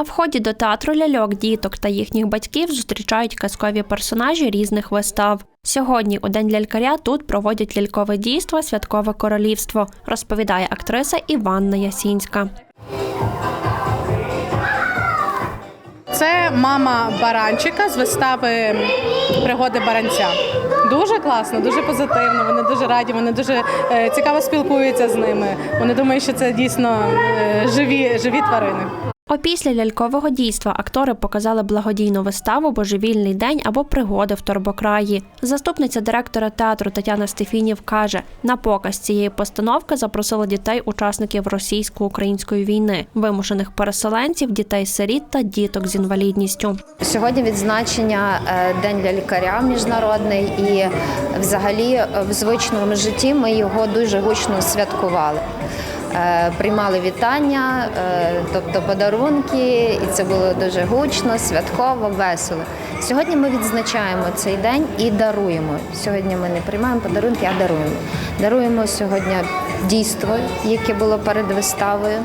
На вході до театру ляльок діток та їхніх батьків зустрічають казкові персонажі різних вистав. Сьогодні, у день лялькаря, тут проводять лялькове дійство Святкове королівство, розповідає актриса Іванна Ясінська. Це мама баранчика з вистави Пригоди баранця. Дуже класно, дуже позитивно. Вони дуже раді, вони дуже е, цікаво спілкуються з ними. Вони думають, що це дійсно е, живі, живі тварини. Опісля лялькового дійства актори показали благодійну виставу Божевільний день або пригоди в Торбокраї. Заступниця директора театру Тетяна Стефінів каже: на показ цієї постановки запросили дітей учасників російсько-української війни, вимушених переселенців, дітей сиріт та діток з інвалідністю. Сьогодні відзначення е, День лялькаря міжнародний, і взагалі в звичному житті ми його дуже гучно святкували. Е, Приймали вітання, е, тобто подарунки, і це було дуже гучно, святково, весело. Сьогодні ми відзначаємо цей день і даруємо. Сьогодні ми не приймаємо подарунки, а даруємо. Даруємо сьогодні дійство, яке було перед виставою,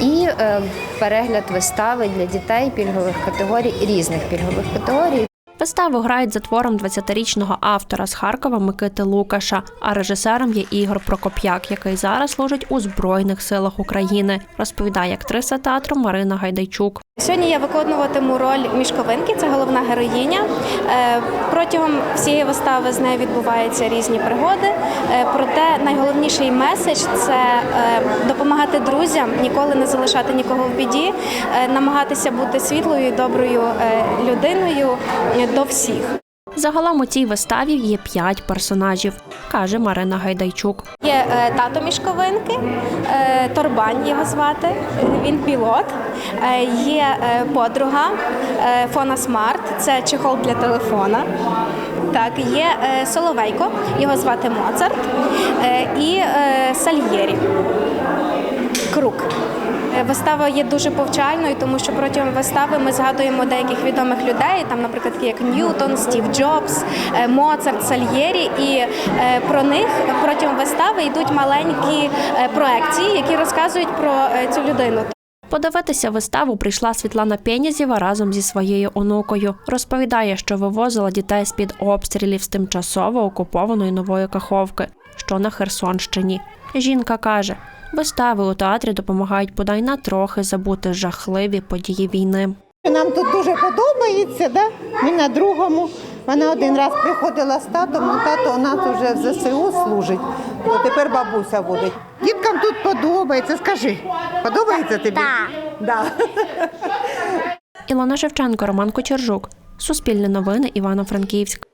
і е, перегляд вистави для дітей пільгових категорій, різних пільгових категорій. Виставу грають за твором 20-річного автора з Харкова Микити Лукаша, а режисером є Ігор Прокоп'як, який зараз служить у Збройних силах України, розповідає актриса театру Марина Гайдайчук. Сьогодні я виконуватиму роль мішковинки, це головна героїня. Е, Протягом всієї вистави з нею відбуваються різні пригоди. Е, Проте найголовніший меседж це е, допомагати друзям, ніколи не залишати нікого в біді, намагатися бути світлою і доброю людиною до всіх. Загалом у цій виставі є п'ять персонажів, каже Марина Гайдайчук. Є е, тато мішковинки, е, Торбань його звати, е, він пілот. Е, Є е, подруга е, Фона Смарт, це чехол для телефона. Так, є е, Соловейко, його звати Моцарт, е, і е, Сальєрі. Крук. Е, Вистава є дуже повчальною, тому що протягом вистави ми згадуємо деяких відомих людей, там, наприклад, як Ньютон, Стів Джобс, е, Моцарт, Сальєрі. І е, про них протягом вистави йдуть маленькі проекції, які розказують про цю людину. Подивитися виставу прийшла Світлана Пєнязєва разом зі своєю онукою. Розповідає, що вивозила дітей з-під обстрілів з тимчасово окупованої нової Каховки, що на Херсонщині. Жінка каже, вистави у театрі допомагають бодай на трохи забути жахливі події війни. Нам тут дуже подобається, да? ми на другому. Вона один раз приходила з татом, ну тато у нас вже в ЗСУ служить, то тепер бабуся водить. Діткам тут подобається, скажи, подобається тобі? Так. Да. Ілона Шевченко, Роман Кочержук. Суспільне новини Івано-Франківськ.